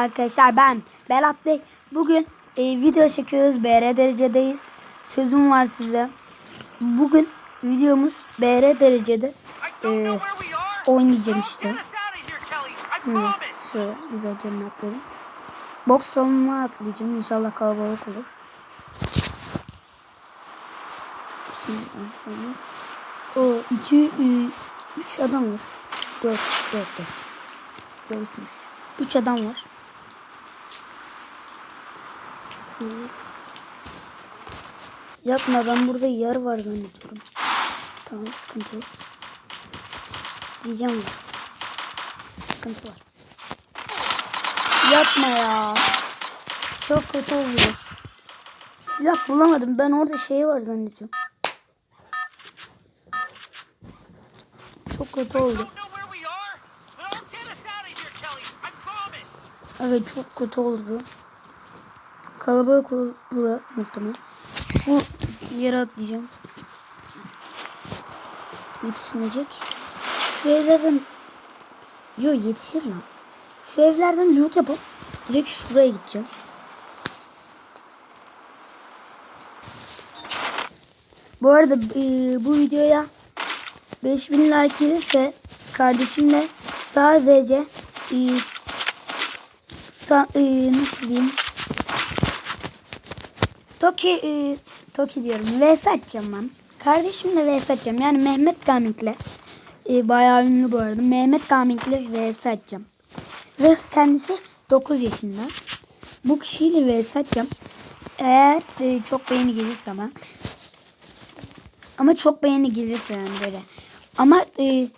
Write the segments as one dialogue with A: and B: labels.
A: arkadaşlar ben Berat Bey. Bugün e, video çekiyoruz. BR derecedeyiz. Sözüm var size. Bugün videomuz BR derecede e, oynayacağım işte. Şimdi şöyle güzelce atlayalım. Boks salonuna atlayacağım. İnşallah kalabalık olur. Şimdi atlayalım. O iki, e, üç adam var. Dört, dört, dört. Üçmüş. Üç adam var. Ee, Yapma ben burada yer var zannediyorum. Tamam sıkıntı yok. Diyeceğim? Sıkıntı var. Yapma ya. Çok kötü oluyor. Silah bulamadım. Ben orada şey var zannediyorum. Çok kötü oldu. Evet çok kötü oldu. Kalabalık olur bura muhtemelen. Şu yere atlayacağım. Yetişmeyecek. Şu evlerden... Yo yetişir mi? Şu evlerden loot yapıp direkt şuraya gideceğim. Bu arada e, bu videoya 5000 like gelirse kardeşimle sadece e, sa, e, nasıl diyeyim Toki e, Toki diyorum. VS atacağım ben. Kardeşimle VS atacağım. Yani Mehmet Gaming'le. E, bayağı ünlü bu arada. Mehmet Gaming'le VS atacağım. Ve kendisi 9 yaşında. Bu kişiyle VS atacağım. Eğer e, çok beğeni gelirse ama. Ama çok beğeni gelirse yani böyle. Ama e,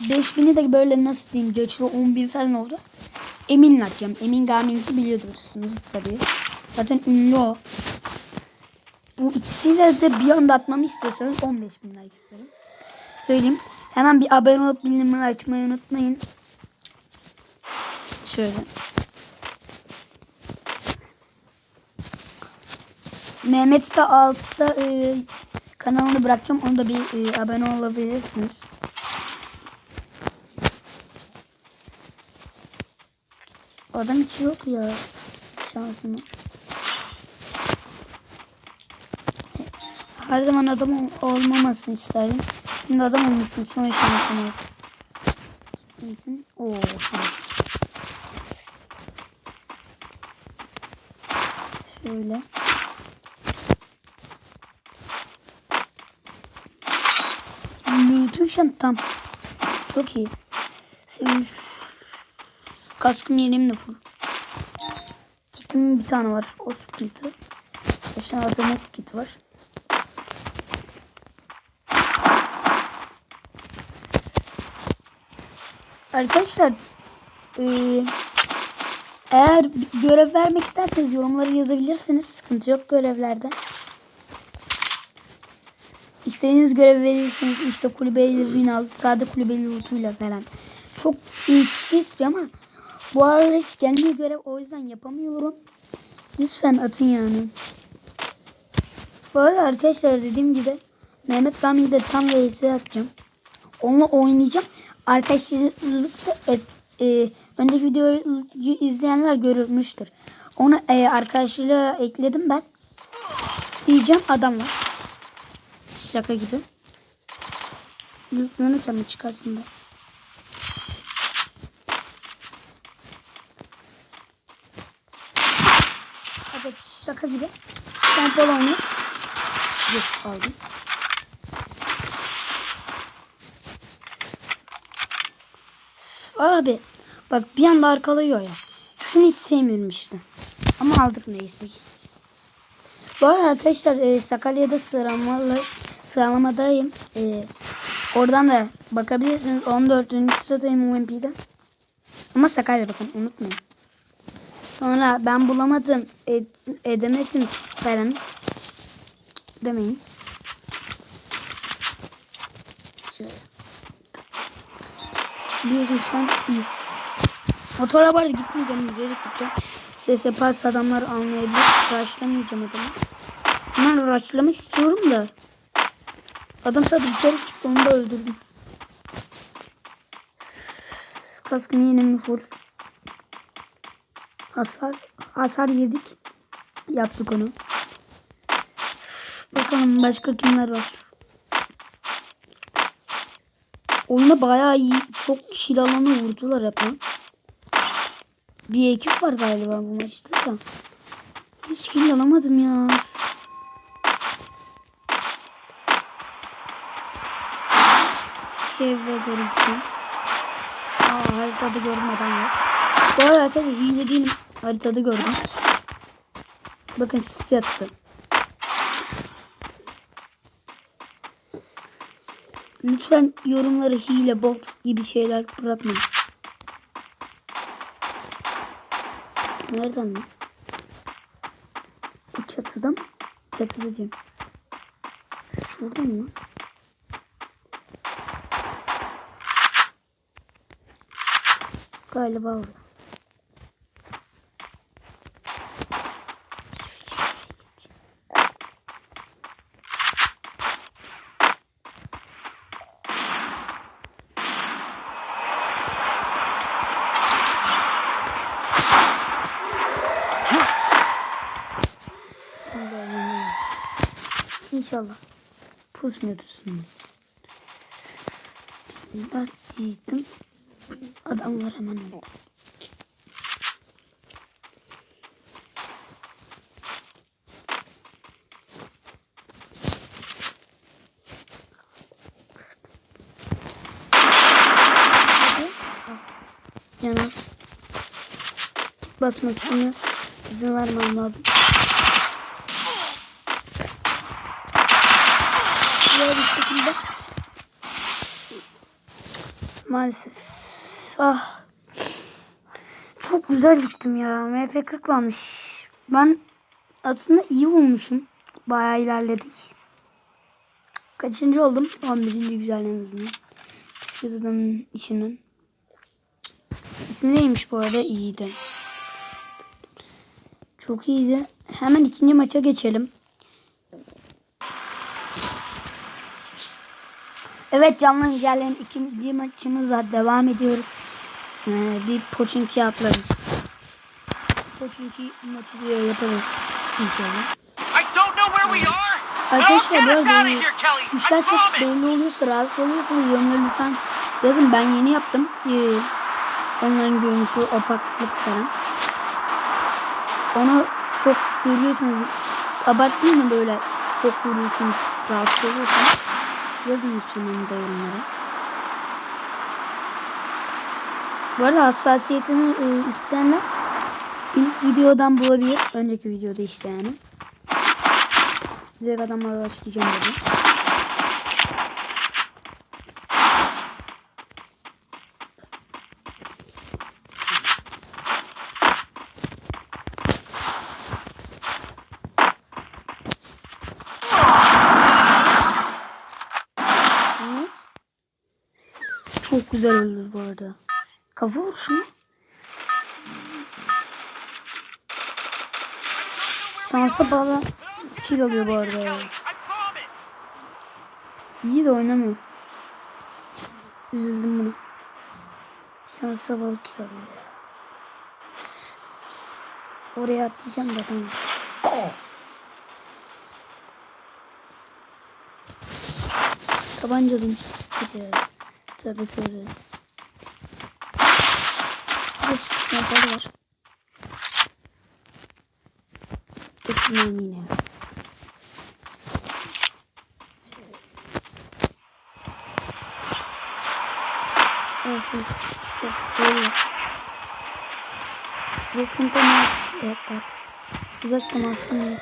A: 5000'i de böyle nasıl diyeyim geçiyor 10.000 falan oldu. Emin'le atacağım. Emin Gaming'i biliyorsunuz tabii. Zaten ünlü o. Bu ikisiyle de bir anda atmamı istiyorsanız 15 bin like isterim. Söyleyeyim. Hemen bir abone olup bildirimleri açmayı unutmayın. Şöyle. Mehmet de altta e, kanalını bırakacağım. Onu da bir e, abone olabilirsiniz. Adam hiç yok ya. Şansıma. Her zaman adam ol- olmamasını isterim. Şimdi adam olmuşsun. Son şansın. Kimsin? Oo. Şöyle. Bütün şantam. Çok iyi. Senin şu- kaskım yerim de full. Kitim bir tane var. O sıkıntı. Aşağıda net kit var. Arkadaşlar eee, eğer görev vermek isterseniz yorumları yazabilirsiniz. Sıkıntı yok görevlerde. İstediğiniz görev verirsiniz. İşte kulübeyle win al. Sade kulübeli lootuyla falan. Çok istiyor ama bu aralar hiç gelmiyor görev. O yüzden yapamıyorum. Lütfen atın yani. Bu arada arkadaşlar dediğim gibi Mehmet Gaming'de tam VS yapacağım. Onunla oynayacağım. Arkadaşlıkta et, e, önceki videoyu izleyenler görmüştür. Onu e, arkadaşlığa ekledim ben. Diyeceğim adam var. Şaka gibi. Lütfen mı çıkarsın be. Evet şaka gibi. Pompalı oynuyor. Yes aldım. Abi bak bir anda arkalıyor ya. Şunu hiç sevmiyorum işte. Ama aldık neyse ki. Bu arada arkadaşlar e, Sakarya'da sıralamalı, sıralamadayım. E, oradan da bakabilirsiniz. 14. sıradayım UMP'de. Ama Sakarya bakın unutmayın. Sonra ben bulamadım ed, edemedim falan demeyin. Şöyle. Biliyorsun şu an iyi. Motora var gitmeyeceğim. Yürüyerek gideceğim. Ses yaparsa adamlar anlayabilir. Rushlamayacağım adamı. Ben rushlamak istiyorum da. Adam sadece dışarı çıktı onu da öldürdüm. Kaskım yine mi full? Hasar hasar yedik. Yaptık onu. Bakalım başka kimler var. Oyuna bayağı iyi. Çok kişi alanı vurdular hep. Bir ekip var galiba bu maçta da. Hiç kill alamadım ya. Şu evlere doğru gideceğim. Aa haritada gördüm adam var. Bu arada arkadaşlar hile. Haritada gördüm. Bakın sis yattı. Lütfen yorumları hile, bot gibi şeyler bırakmayın. Nereden lan? Bu çatıda mı? Çatıda diyorum. Şurada mı? Galiba orada. Bismillahirrahmanirrahim. İnşallah şimdi. Bismillah diyettim. Adamlar hemen öldü. Yanar. Basmasını izin vermem lazım. Böyle bir şekilde. Maalesef. Ah. Çok güzel gittim ya. MP 40 almış. Ben aslında iyi olmuşum. Bayağı ilerledik. Kaçıncı oldum? 11. güzel en azından. Bisiklet adamın içinin. İsmi neymiş bu arada? İyiydi. Çok iyiydi. Hemen ikinci maça geçelim. Evet canlı güncellem ikinci maçımızla devam ediyoruz. Ee, bir Pochinki atlarız. Pochinki maçı diye yaparız inşallah. Arkadaşlar
B: Kelly.
A: tuşlar
B: I
A: çok belli oluyorsa rahatsız oluyorsanız yorumları lütfen yazın. Ben yeni yaptım. Ee, onların görünüşü opaklık falan. Onu çok görüyorsanız abartmayın mı böyle çok görüyorsunuz rahatsız oluyorsanız yazın lütfen da yorumlara. Bu arada hassasiyetimi e, isteyenler ilk videodan bulabilir. Önceki videoda işte yani. Direkt adamlarla başlayacağım dedi. Çok güzel öldü bu arada. Kafa vur şunu. Şansa bağlı kill alıyor bu arada ya. İyi de oynamıyor. Üzüldüm buna. Şansa bağlı kill alıyor ya. Oraya atlayacağım da tamam. Tabancalıymış. Hadi. Tövbe tövbe. Bir sniper var. Dokunmayayım yine. Of çok sıkıyorum. Yakın temas yapar. Uzak temasım yok.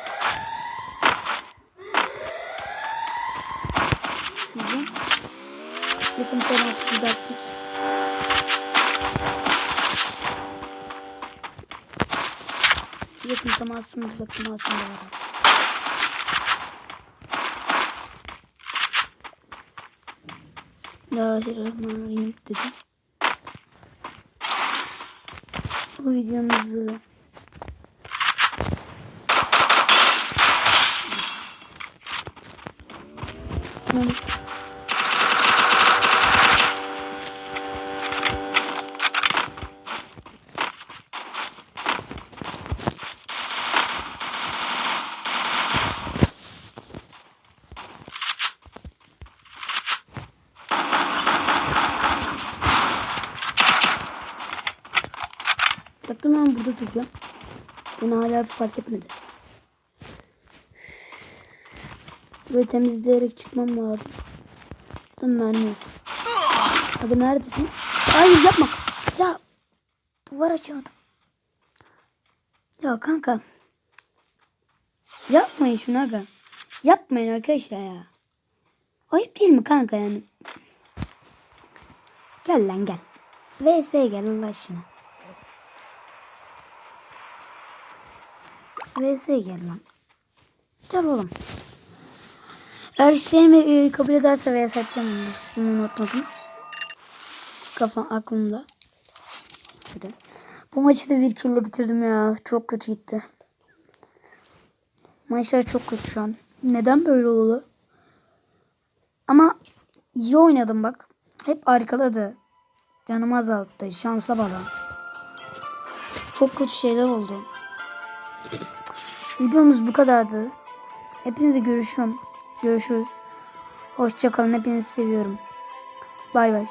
A: Güzel. Yakın temas düzelttik. Yakın temasım uzak temasım da var. Bismillahirrahmanirrahim dedim. Bu videomuzu Tamam. Baktım ben burada duracağım. Beni hala fark etmedi. Burayı temizleyerek çıkmam lazım. Tam mermi. Abi neredesin? Hayır yapma. Ya duvar açamadım. Ya kanka. Yapmayın şunu aga. Yapmayın arkadaşlar ya. Ayıp değil mi kanka yani? Gel lan gel. VS gel Allah aşkına. VS gel lan. Gel oğlum. Eğer isteğimi e, kabul ederse VS atacağım. Bunu unutmadım. Kafam aklımda. Şöyle. Bu maçı da bir türlü bitirdim ya. Çok kötü gitti. Maçlar çok kötü şu an. Neden böyle oldu? Ama iyi oynadım bak. Hep arkaladı. Canımı azalttı. Şansa bala. Çok kötü şeyler oldu. Videomuz bu kadardı. Hepinize görüşürüm. Görüşürüz. Hoşçakalın. Hepinizi seviyorum. Bay bay.